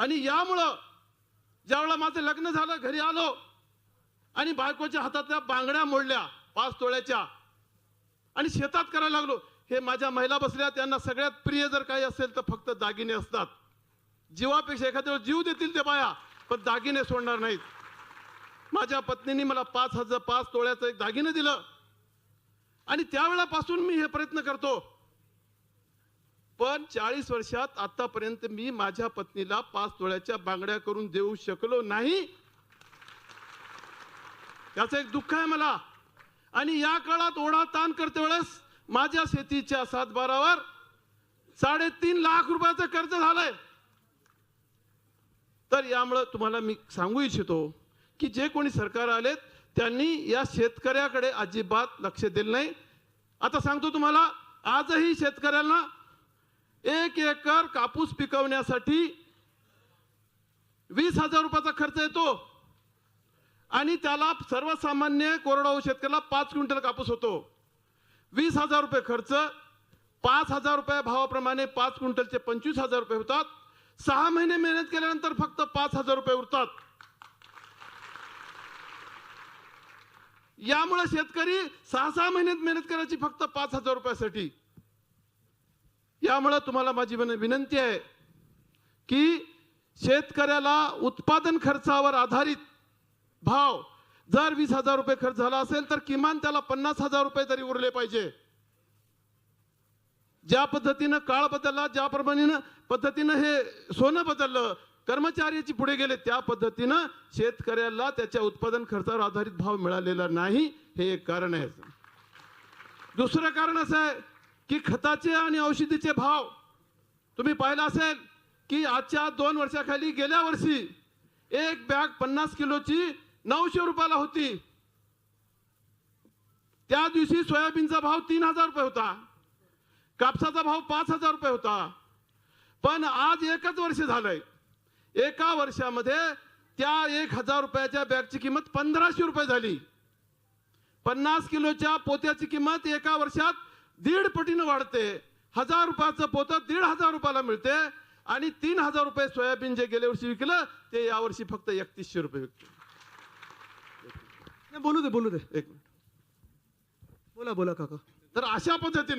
आणि यामुळं ज्यावेळेला माझं लग्न झालं घरी आलो आणि बायकोच्या हातातल्या बांगड्या मोडल्या पाच तोळ्याच्या आणि शेतात करायला लागलो. हे माझ्या महिला बसल्या त्यांना सगळ्यात प्रिय जर काही असेल तर फक्त दागिने असतात. जीवापेक्षा एखाद्या वेळेस जीव देतील ते बाया पण दागिने सोडणार नाहीत. माझ्या पत्नीने मला पाच हजार पाच तोळ्याचं एक दागिने दिलं. आणि त्यावेळापासून मी हे प्रयत्न करतो. पण चाळीस वर्षात आतापर्यंत मी माझ्या पत्नीला पाच तोळ्याच्या बांगड्या करून देऊ शकलो नाही. त्याचं एक दुःख आहे मला. आणि या काळात ओढा ताण करते वेळेस माझ्या शेतीच्या सातबारावर साडेतीन लाख रुपयाचं कर्ज झालंय. तर यामुळं तुम्हाला मी सांगू इच्छितो की जे कोणी सरकार आलेत त्यांनी या शेतकऱ्याकडे अजिबात लक्ष दिलं नाही. आता सांगतो तुम्हाला आजही शेतकऱ्यांना एक एकर कापूस पिकवण्यासाठी वीस हजार रुपयाचा खर्च येतो. आणि त्याला सर्वसामान्य कोरडवाहू शेतकऱ्याला पाच क्विंटल कापूस होतो. वीस हजार रुपये खर्च पाच हजार रुपये भावाप्रमाणे पाच क्विंटलचे पंचवीस हजार रुपये होतात. सहा महिने मेहनत केल्यानंतर फक्त पाच हजार रुपये उरतात. यामुळे शेतकरी सहा सहा महिन्यात मेहनत करायची फक्त पाच हजार रुपयासाठी. यामुळं तुम्हाला माझी विनंती आहे की शेतकऱ्याला उत्पादन खर्चावर आधारित भाव जर वीस हजार रुपये खर्च झाला असेल तर किमान त्याला पन्नास हजार रुपये तरी उरले पाहिजे. ज्या पद्धतीनं काळ बदलला ज्याप्रमाणे पद्धतीनं हे सोनं बदललं कर्मचाऱ्याची पुढे गेले त्या पद्धतीनं शेतकऱ्याला त्याच्या उत्पादन खर्चावर आधारित भाव मिळालेला नाही हे एक कारण आहे. दुसरं कारण असं आहे की खताचे आणि औषधीचे भाव. तुम्ही पाहिला असेल की आजच्या दोन वर्षाखाली गेल्या वर्षी एक बॅग पन्नास किलोची नऊशे रुपयाला होती. त्या दिवशी सोयाबीनचा भाव तीन हजार रुपये होता. कापसाचा भाव पाच हजार रुपये होता. पण आज एकच वर्ष झालंय. एका वर्षामध्ये त्या एक हजार रुपयाच्या बॅगची किंमत पंधराशे रुपये झाली. पन्नास किलोच्या पोत्याची किंमत एका वर्षात दीड पटीनं वाढते. हजार रुपयाचं पोतं दीड हजार रुपयाला मिळते. आणि तीन हजार रुपये सोयाबीन जे गेल्या वर्षी विकलं ते यावर्षी फक्त एकतीसशे रुपये विकते बोलू दे बोलू दे. एक मिनिट. बोला बोला काका. तर अशा पद्धतीनं